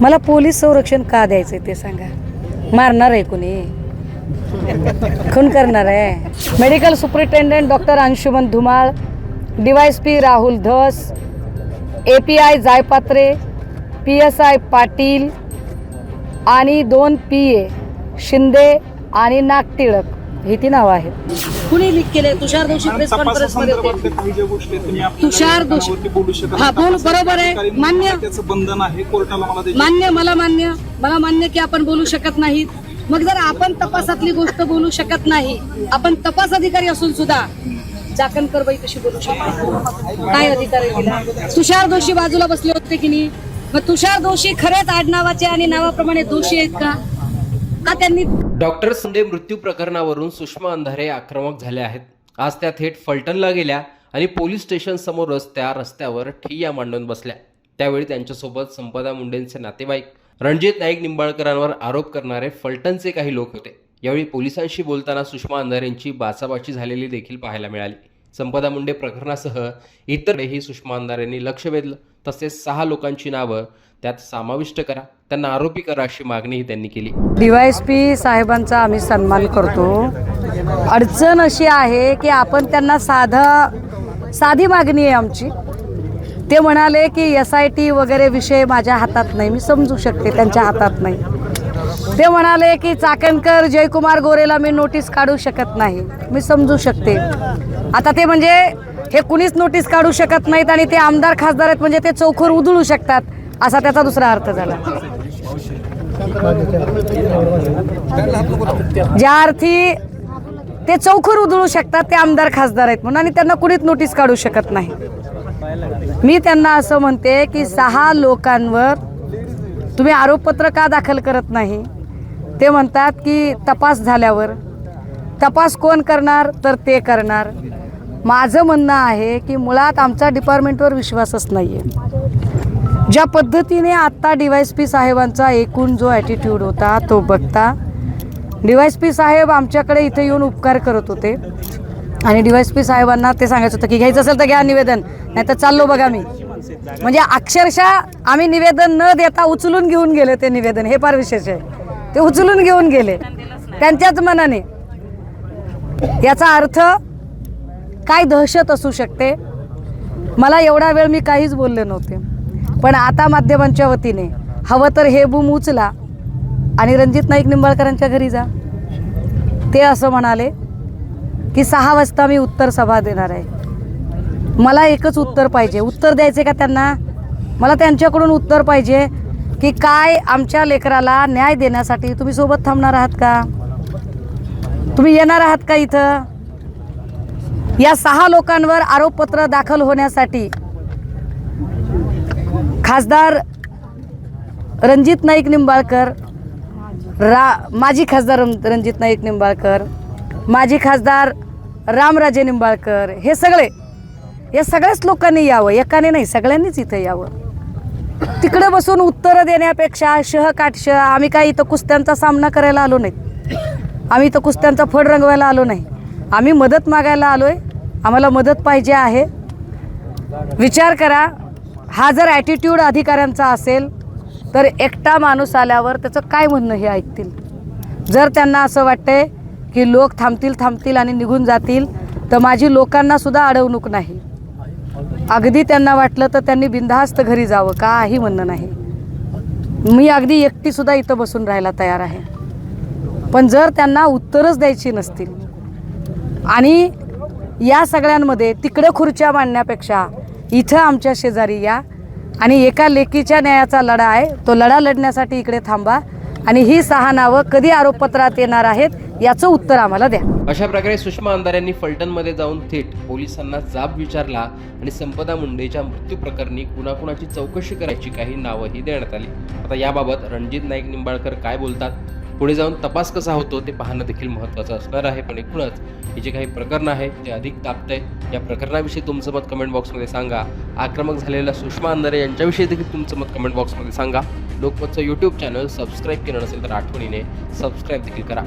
मला पोलीस संरक्षण का द्यायचं ते सांगा. मारणार आहे कोणी? खून करणार आहे. Medical superintendent doctor Anshuman Dhumal DYS P Rahul Dhas A P I Jaypatre P S I Patil आणि दोन पी ए शिंदे आणि नागटिळक ही ती नावं आहेत. कुणी लीक केले तुषार दोषी प्रेस कॉन्फरन्समध्ये होते तुषार दोषी- लेखनावरती बोलू शकत हा. बोल, बरोबर आहे. मान्य. त्याचं बंधन आहे कोर्टाला मला मान्य मला मान्य. मला मान्य की आपण बोलू शकत नाहीत मग जर आपण तपासातली गोष्ट बोलू शकत नाही आपण तपास अधिकारी असून सुद्धा चाकणकर बाई कशी बोलू शकतो? काय अधिकार आहे तिला? तुषार दोषी बाजूला बसले होते की नाही? मग तुषार दोषी खरेच आडनावाचे आणि नावाप्रमाणे दोषी आहेत का? का त्यांनी डॉक्टर संडे मृत्यू प्रकरणावरून सुषमा अंधारे आक्रमक झाल्या आहेत. आज त्या थेट फलटणला गेल्या आणि पोलीस स्टेशन समोरच त्या रस्त्यावर ठिय्या मांडून बसल्या. त्यावेळी त्यांच्यासोबत संपदा मुंडेंचे नातेवाईक रणजित नाईक निंबाळकरांवर आरोप करणारे फलटणचे काही लोक होते. यावेळी पोलिसांशी बोलताना सुषमा अंधारेंची बाचाबाची झालेली देखील पाहायला मिळाली. संपदा मुंडे प्रकरणासह इतरही सुषमा अंधारेंनी लक्ष वेधलं. तसेच सहा लोकांची नावं त्यात समाविष्ट करा. त्यांना आरोपी करा अशी मागणीही त्यांनी केली. डीवायएसपी साहेबांचा आम्ही सन्मान करतो. अडचण अशी आहे की आपण त्यांना साधा साधी मागणी आहे आमची. ते म्हणाले की एस आय टी वगैरे विषय माझ्या हातात नाही. मी समजू शकते त्यांच्या हातात नाही. ते म्हणाले की चाकणकर जयकुमार गोरेला मी नोटीस काढू शकत नाही. मी समजू शकते. आता ते म्हणजे हे कुणीच नोटीस काढू शकत नाहीत आणि ते आमदार खासदार आहेत म्हणजे ते चौखर उधळू शकतात असा त्याचा दुसरा अर्थ झाला. ज्या अर्थी ते चौखर उधळू शकतात ते आमदार खासदार आहेत म्हणून आणि त्यांना कुणीच नोटीस काढू शकत नाही. मी त्यांना असं म्हणते की सहा लोकांवर तुम्ही आरोपपत्र का दाखल करत नाही? ते म्हणतात की तपास झाल्यावर. तपास कोण करणार? तर ते करणार. माझं म्हणणं आहे की मुळात आमचा डिपार्टमेंटवर विश्वासच नाही आहे ज्या पद्धतीने आत्ता डी वाय पी साहेबांचा एकूण जो ॲटिट्यूड होता तो बघता डी वाय पी साहेब आमच्याकडे इथे येऊन उपकार करत होते. आणि डी वाय पी साहेबांना ते सांगायचं होतं की घ्यायचं असेल तर घ्या निवेदन नाही तर चाललो बघा मी. म्हणजे अक्षरशः आम्ही निवेदन न देता उचलून घेऊन गेले ते निवेदन हे फार विशेष आहे. ते उचलून घेऊन गेले. त्यांच्याच मनाने. याचा अर्थ काय दहशत असू शकते? मला एवढा वेळ मी काहीच बोलले नव्हते. पण आता माध्यमांच्या वतीने हवं तर हे बूम उचला आणि रणजित नाईक निंबाळकरांच्या घरी जा. ते असं म्हणाले की सहा वाजता मी उत्तर सभा देणार आहे. मला एकच उत्तर पाहिजे. उत्तर द्यायचे का त्यांना? मला त्यांच्याकडून उत्तर पाहिजे की काय आमच्या लेकराला न्याय देण्यासाठी तुम्ही सोबत थांबणार आहात का? तुम्ही येणार आहात का इथं? या सहा लोकांवर आरोपपत्र दाखल होण्यासाठी खासदार रणजित नाईक निंबाळकर रा माजी खासदार रणजित नाईक निंबाळकर माजी खासदार रामराजे निंबाळकर हे सगळे या सगळ्याच लोकांनी यावं एकाने नाही सगळ्यांनीच इथं यावं. तिकडे बसून उत्तरं देण्यापेक्षा शह काटश आम्ही काय इथं कुस्त्यांचा सामना करायला आलो नाही आम्ही इथं कुस्त्यांचा फड रंगवायला आलो नाही. आम्ही मदत मागायला आलो आहे आम्हाला मदत पाहिजे आहे. विचार करा हा जर ॲटिट्यूड अधिकाऱ्यांचा असेल तर एकटा माणूस आल्यावर त्याचं काय म्हणणं हे ऐकतील? जर त्यांना असं वाटतंय की लोक थांबतील थांबतील आणि निघून जातील तर माझी लोकांनासुद्धा अडवणूक नाही. अगदी त्यांना वाटलं तर त्यांनी बिनधास्त घरी जावं काही म्हणणं नाही. मी अगदी एकटीसुद्धा इथं बसून राहायला तयार आहे. पण जर त्यांना उत्तरच द्यायची नसतील आणि या सगळ्यांमध्ये तिकडे खुर्च्या मांडण्यापेक्षा इथं आमच्या शेजारी या. आणि एका लेकीच्या न्यायाचा लढा आहे. तो लढा लढण्यासाठी इकडे थांबा. आणि ही सहा नावं कधी आरोपपत्रात येणार आहेत याचं उत्तर आम्हाला द्या. अशा प्रकारे सुषमा अंधार यांनी फलटणमध्ये जाऊन थेट पोलिसांना जाब विचारला आणि संपदा मुंडेच्या मृत्यू प्रकरणी कुणाकुणाची चौकशी करायची काही नावंही देण्यात आली. आता याबाबत रणजित नाईक निंबाळकर काय बोलतात? पुढे जाऊन तपास कसा होतो ते पाहणं देखील महत्त्वाचं असणार आहे. पण एकूणच हे जे काही प्रकरण आहे ते अधिक तापतंय. या प्रकरणाविषयी तुमचं मत कमेंट बॉक्समध्ये सांगा. आक्रमक झालेल्या सुषमा अंधारे यांच्याविषयी देखील तुमचं मत कमेंट बॉक्समध्ये सांगा. लोकमतचं यूट्यूब चॅनल सबस्क्राईब केलं नसेल तर आठवणीने सबस्क्राईब देखील करा.